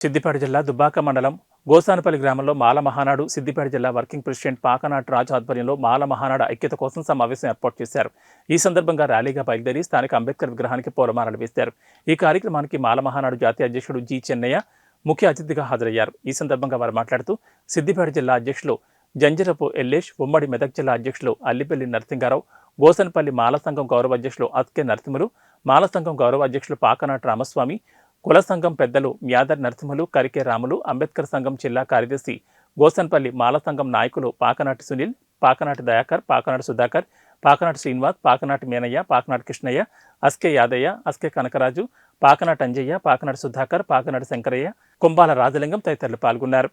సిద్దిపేట జిల్లా దుబ్బాక మండలం గోసానపల్లి గ్రామంలో మాల మహానాడు సిద్దిపేట జిల్లా వర్కింగ్ ప్రెసిడెంట్ పాకనాటి రాజు ఆధ్వర్యంలో మాల మహానాడు ఐక్యత కోసం సమావేశం ఏర్పాటు చేశారు. ఈ సందర్భంగా ర్యాలీగా బయలుదేరి స్థానిక అంబేద్కర్ విగ్రహానికి పూలమాలలు వేశారు. ఈ కార్యక్రమానికి మాల మహానాడు జాతీయ అధ్యక్షుడు జి చెన్నయ్య ముఖ్య అతిథిగా హాజరయ్యారు. ఈ సందర్భంగా వారు మాట్లాడుతూ సిద్దిపేట జిల్లా అధ్యక్షులు జంజరపు ఎల్లేష్ ఉమ్మడి మెదక్ జిల్లా అధ్యక్షులు అల్లిపల్లి నరసింగారావు గోసనపల్లి మాల సంఘం గౌరవ అధ్యక్షులు అత్కే నరసింహులు మాల సంఘం గౌరవ అధ్యక్షులు పాకనాటి రామస్వామి కుల సంఘం పెద్దలు మ్యాదర్ నరసింహులు కరికే రాములు అంబేద్కర్ సంఘం జిల్లా కార్యదర్శి గోసన్పల్లి మాల సంఘం నాయకులు పాకనాటి సునీల్ పాకనాటి దయాకర్ పాకనాటి సుధాకర్ పాకనాటి శ్రీనివాస్ పాకనాటి మేనయ్య పాకనాటి కృష్ణయ్య అస్కే యాదయ్య అస్కే కనకరాజు పాకనాటి అంజయ్య పాకనాటి సుధాకర్ పాకనాటి శంకరయ్య కుంభాల రాజలింగం తదితరులు పాల్గొన్నారు.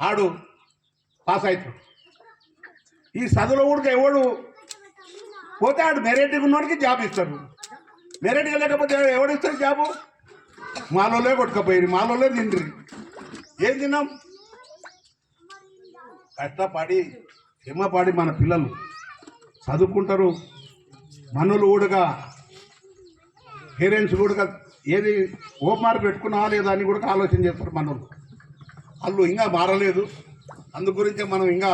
ఆడు పాస్ అవుతాడు ఈ చదువులో కూడా ఎవడు పోతే ఆడు మెరిట్గా ఉన్నోడికి జాబ్ ఇస్తారు మెరిట్గా లేకపోతే ఎవడు ఇస్తారు జాబు? మాలోలే కొట్టుకపోయి మాలోలే తిండ్రి. ఏం తిన్నాం? కష్టపడి శ్రమపడి మన పిల్లలు. చదువుకుంటారు మనులు కూడా పేరెంట్స్ కూడా ఏది ఓ మార్క్ పెట్టుకున్నావా లేదా అని కూడా ఆలోచన చేస్తారు మనోళ్ళు వాళ్ళు ఇంకా మారలేదు. అందు గురించి మనం ఇంకా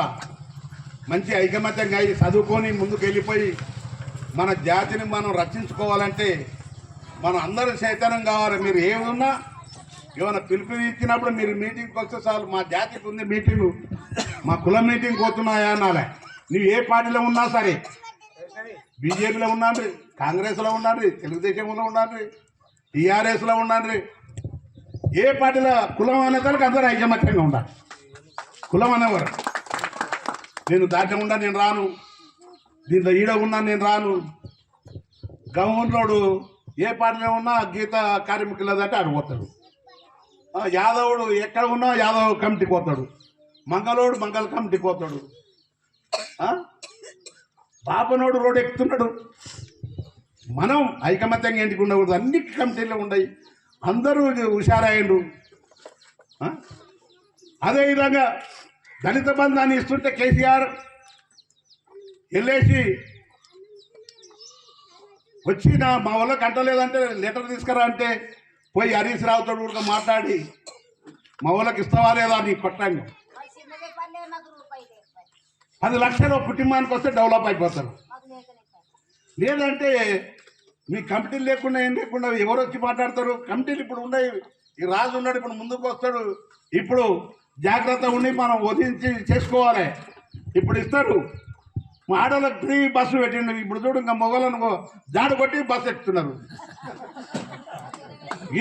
మంచి ఐకమత్యంగా అయి చదువుకొని ముందుకు వెళ్ళిపోయి మన జాతిని మనం రక్షించుకోవాలంటే మనం అందరూ చైతన్యం కావాలి. మీరు ఏమున్నా ఏమైనా పిలుపు ఇచ్చినప్పుడు మీరు మీటింగ్కి వస్తే చాలు. మా జాతికి ఉంది మీటింగు. మా కుల మీటింగ్ పోతున్నాయా అనాలే. నువ్వు ఏ పార్టీలో ఉన్నా సరే. బీజేపీలో ఉన్నాండ్రి కాంగ్రెస్లో ఉన్నాండ్రి తెలుగుదేశంలో ఉన్నాండ్రి టీఆర్ఎస్లో ఉన్నాండ్రి ఏ పార్టీలో కులం అనేదానికి అందరూ ఐకమత్యంగా ఉండాలి. కులం అనేవారు. నేను దాటి ఉన్నా నేను రాను. దీంట్లో ఈడ ఉన్నా నేను రాను. గవర్నోడు ఏ పార్టీలో ఉన్నా గీత కార్మికులదంటే ఆడు పోతాడు. యాదవుడు ఎక్కడ ఉన్నా యాదవ్ కమిటీకి పోతాడు. మంగళోడు మంగళ కమిటీకి పోతాడు. పాపనోడు రోడ్ ఎక్కుతున్నాడు. మనం ఐకమత్యంగా ఇంటికి ఉండకూడదు? అన్ని కమిటీలు ఉన్నాయి అందరూ హుషారాయండు అదేవిధంగా దళిత బంధాన్ని ఇస్తుంటే కేసీఆర్ వెళ్ళేసి వచ్చి నా మా వల్ల కంటలేదంటే లెటర్ తీసుకురా అంటే పోయి హరీష్ రావుతో కూడా మాట్లాడి మా వాళ్ళకి ఇస్తావా లేదా నీ కొట్టంగా పది లక్షలు కుటుంబానికి వస్తే డెవలప్ అయిపోతారు. లేదంటే మీ కమిటీలు లేకుండా ఏం లేకుండా ఎవరు వచ్చి మాట్లాడతారు? కమిటీలు ఇప్పుడు ఉన్నాయి. ఈ రాజు ఉన్నాడు ఇప్పుడు ముందుకు వస్తాడు. ఇప్పుడు జాగ్రత్త ఉండి మనం వదిలించి చేసుకోవాలి. ఇప్పుడు ఇస్తారు. ఆడవాళ్ళకి ఫ్రీ బస్సు పెట్టిండు. ఇప్పుడు చూడు ఇంకా మొగలను జాడు కొట్టి బస్సు ఎక్కుతున్నారు.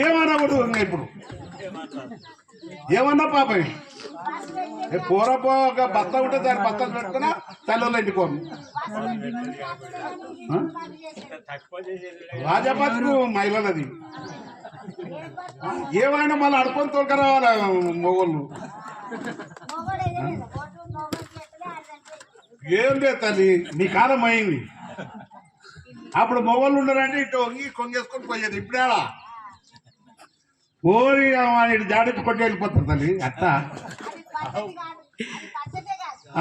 ఏమనకూడదు ఇంకా ఇప్పుడు? ఏమన్నా పాపం? పూరపో ఒక బస్తా ఉంటే దాని బస్తాలు పెట్టుకున్నా తల్లి ఇంటికి పోను. మహిళలది. ఏమైనా మళ్ళీ అడుకొని తోలుకరావాలి మొగోళ్ళు? ఆడదంటే ఏం లేదు తల్లి మీ కాలం అయింది. అప్పుడు మొగోళ్ళు ఉండరంటే ఇటు వంగి కొంగేసుకొని పోయేది. ఇప్పుడేలా ఓరి ఇటు జాడించి కొట్టి వెళ్ళిపోతారు తల్లి అట్ట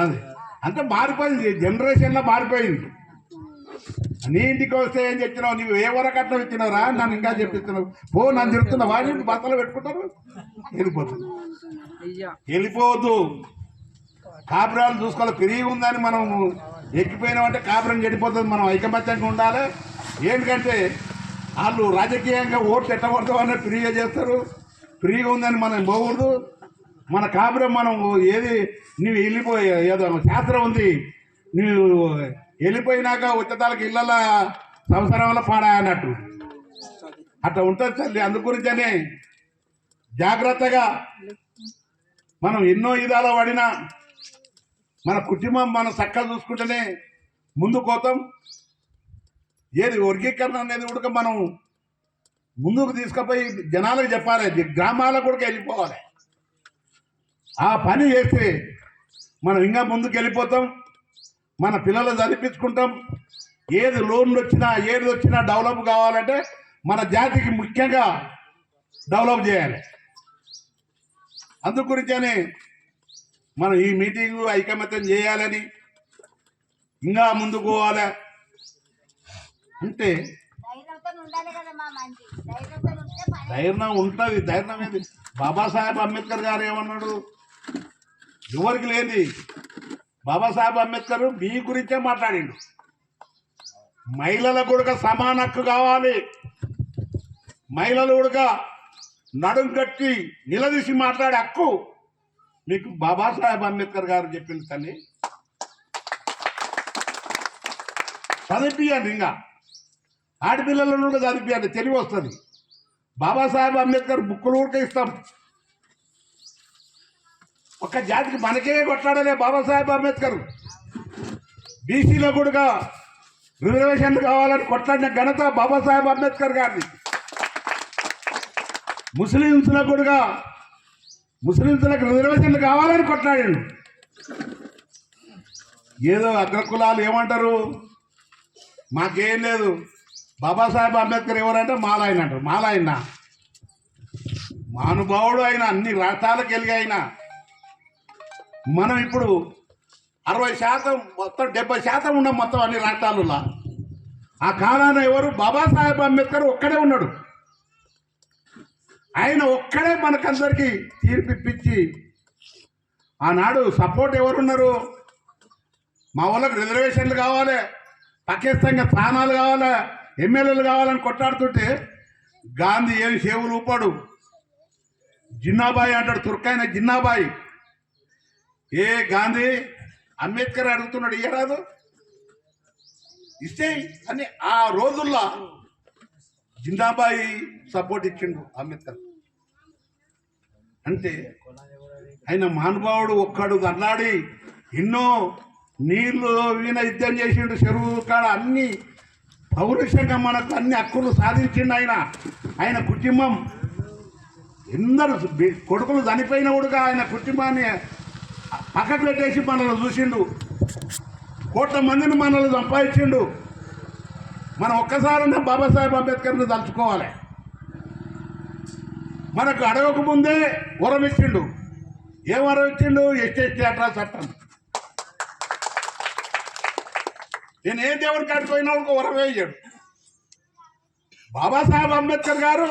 అది. అంటే మారిపోయింది. జనరేషన్లో మారిపోయింది. నీ ఇంటికి వస్తే ఏం చెప్తున్నావు? నువ్వు ఏ వరకట్నం ఇచ్చినావురా నన్ను ఇంకా చెప్పిస్తున్నావు. ఓ నన్ను తిరుగుతున్నావు వాళ్ళు బట్టలు పెట్టుకుంటారు. వెళ్ళిపోతుంది వెళ్ళిపోవద్దు. కాపురాలు చూసుకోవాలి. పెరిగి ఉందని మనం ఎక్కిపోయినామంటే కాపురం చెడిపోతుంది. మనం ఐకమత్యంగా ఉండాలి. ఏంటంటే వాళ్ళు రాజకీయంగా ఓట్లు ఎట్టబడతామని ఫ్రీగా చేస్తారు. ఫ్రీగా ఉందని మనం పోకూడదు. మన కాపురం మనం ఏది నువ్వు వెళ్ళిపోయి ఏదో శాస్త్రం ఉంది. నువ్వు వెళ్ళిపోయినాక ఉచితాలకు ఇళ్ళ సంవత్సరంలో పాడా అన్నట్టు. అట్లా ఉంటుంది తల్లి. అందు గురించనే జాగ్రత్తగా మనం ఎన్నో ఇదాల పడినా మన కుటుంబం మనం చక్కగా చూసుకుంటేనే ముందుకు పోతాం ఏది వర్గీకరణ అనేది కూడా మనం ముందుకు తీసుకుపోయి జనాలకు చెప్పాలి. గ్రామాలకు కూడా వెళ్ళిపోవాలి. ఆ పని చేస్తే మనం ఇంకా ముందుకు వెళ్ళిపోతాం. మన పిల్లలు చదివించుకుంటాం. ఏది లోన్లు వచ్చినా ఏది వచ్చినా డెవలప్ కావాలంటే మన జాతికి ముఖ్యంగా డెవలప్ చేయాలి. అందు గురించనే మనం ఈ మీటింగ్ ఐకమత్యం చేయాలని ఇంకా ముందుకు పోవాలి? అంటే ధైర్యం ఉంటే ఉంటుంది. ధైర్యం ఏది? బాబాసాహెబ్ అంబేద్కర్ గారు ఏమన్నాడు? ఎవరికి లేని బాబాసాహెబ్ అంబేద్కర్ మీ గురించే మాట్లాడిండు. మహిళలకు కూడా సమాన హక్కు కావాలి. మహిళలు కూడా నడుం కట్టి నిలదీసి మాట్లాడే హక్కు మీకు బాబాసాహెబ్ అంబేద్కర్ గారు చెప్పింది తల్లి. చదివిపియండి ఇంకా. ఆడపిల్లలను కూడా చదివిపియండి తెలివి వస్తుంది. బాబాసాహెబ్ అంబేద్కర్ బుక్కులు కూడా ఇస్తాం ఒక జాతికి మనకే కొట్లాడలే బాబాసాహెబ్ అంబేద్కర్. బీసీలో కూడా రిజర్వేషన్ కావాలని కొట్లాడిన ఘనత బాబాసాహెబ్ అంబేద్కర్ గారిది. ముస్లింస్లో కూడా ముస్లింస్లకు రిజర్వేషన్లు కావాలని కొట్లాడాడు. ఏదో అగ్రకులాలు ఏమంటారు? మాకేం లేదు. బాబాసాహెబ్ అంబేద్కర్ ఎవరంటే మాలాయన అంటారు. మాలాయన. మానుభావుడు ఆయన అన్ని రాష్ట్రాలకు వెళ్ళి ఆయన మనం ఇప్పుడు అరవై శాతం మొత్తం డెబ్బై శాతం ఉన్నాం మొత్తం అన్ని రాష్ట్రాలలో ఆ కాలాన ఎవరు? బాబాసాహెబ్ అంబేద్కర్ ఒక్కడే ఉన్నాడు. ఆయన ఒక్కడే మనకందరికీ తీర్పిప్పించి ఆనాడు సపోర్ట్ ఎవరున్నారు? మా వాళ్ళకి రిజర్వేషన్లు కావాలి పాకిస్తాన్గా స్థానాలు కావాలి ఎమ్మెల్యేలు కావాలని కొట్లాడుతుంటే గాంధీ ఏం సేవులు ఊపాడు? జిన్నాబాయి అంటాడు తుర్కాయన జిన్నాబాయి. ఏ గాంధీ అంబేద్కర్ అడుగుతున్నాడు ఇయ్యరాదు ఇస్తే అని ఆ రోజుల్లో జిందాబాయి సపోర్ట్ ఇచ్చిండు అంబేద్కర్. అంటే ఆయన మహానుభావుడు ఒక్కడు అన్నాడి ఎన్నో నీళ్ళు ఈయన యుద్ధం చేసిండు చెరువు కాడ అన్ని పౌరుషంగా మనకు అన్ని హక్కులు సాధించిండు ఆయన. ఆయన కుటుంబం ఎందరు కొడుకులు చనిపోయిన కూడా ఆయన కుటుంబాన్ని పక్కకు పెట్టేసి మనల్ని చూసిండు. కోట్ల మందిని మనల్ని సంపాదించిండు. మనం ఒక్కసారైనా బాబాసాహెబ్ అంబేద్కర్ని తలుచుకోవాలి. మనకు అడగక ముందే వరం ఇచ్చిండు. ఏ వరం ఇచ్చిండు? ఎస్టీ అట్రా చట్టం నేను ఏ దేవుడి కాడికి పోయినా ఒక వరం వేయడు. బాబాసాహెబ్ అంబేద్కర్ గారు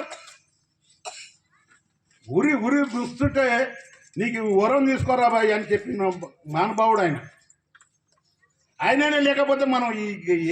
ఉరి ఉరి చూస్తుంటే నీకు వరం తీసుకోరా బాయ్ అని చెప్పిన మహానుభావుడు ఆయన. ఆయననే లేకపోతే మనం ఈ